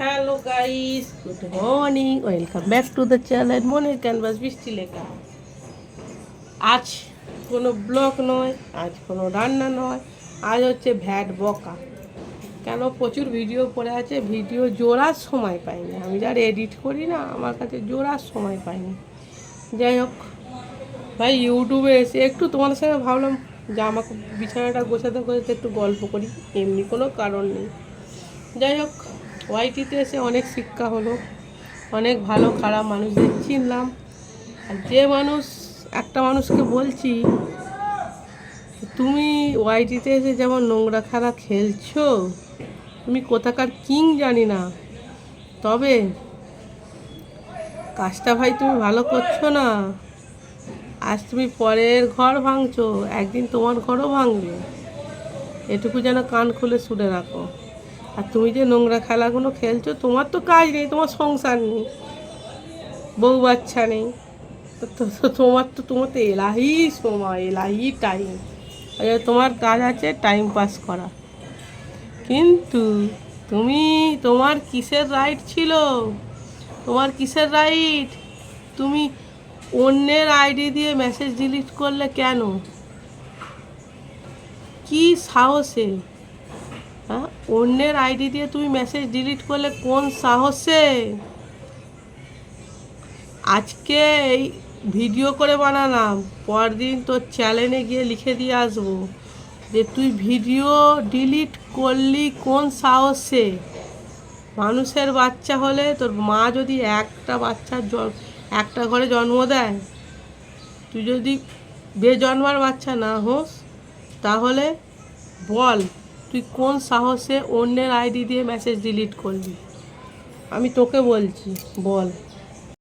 Hello guys good morning welcome back to the channel মনের canvas বৃষ্টি লেখা আজ কোনো ব্লগ নয়, আজ কোনো রান্না নয়, আজ হচ্ছে ভ্যাট বকা। কেন? প্রচুর ভিডিও পড়ে আছে, ভিডিও জোড়ার সময় পাইনি। আমি যার এডিট করি না, আমার কাছে জোড়ার সময় পাইনি। যাই হোক, ভাই ইউটিউবে এসে একটু তোমাদের সঙ্গে ভাবলাম যে আমাকে বিছানাটা গোছাতে গোছাতে একটু গল্প করি। এমনি কোনো কারণ নেই। যাই হোক ওয়াইটিতে এসে অনেক শিক্ষা হলো, অনেক ভালো খারাপ মানুষদের চিনলাম। আর যে মানুষ, একটা মানুষকে বলছি, তুমি ওয়াইটিতে এসে যেমন নোংরা খেলা খেলছো, তুমি কোথাকার কিং জানি না, তবে কাজটা ভাই তুমি ভালো করছ না। আজ তুমি পরের ঘর ভাঙছো, একদিন তোমার ঘরও ভাঙবে। এটুকু যেন কান খুলে শুনে রাখো। আর তুমি যে নোংরা খেলাগুলো খেলছো, তোমার তো কাজ নেই, তোমার সংসার নেই, বউ বাচ্চা নেই। তোমার তো তোমার তো এলাহি সময়, এলাহি টাইম তোমার কাজ আছে টাইম পাস করা। কিন্তু তুমি, তোমার কিসের রাইট ছিল? তোমার কিসের রাইট তুমি অন্যের আইডি দিয়ে মেসেজ ডিলিট করলে কেন? কি সাহসে? হ্যাঁ? অন্যের আইডি দিয়ে তুমি মেসেজ ডিলিট করলে কোন সাহসে? আজকে এই ভিডিও করে বানালাম, পরদিন তোর চ্যানেলে গিয়ে লিখে দিয়ে আসব যে তুই ভিডিও ডিলিট করলি কোন সাহসে? মানুষের বাচ্চা হলে তোর মা যদি একটা বাচ্চার একটা ঘরে জন্ম দেয়, তুই যদি বেজন্মার বাচ্চা না হোস, তাহলে বল। তুই কোন সাহসে অন্যের আইডি দিয়ে মেসেজ ডিলিট করবি? আমি তোকে বলছি বল।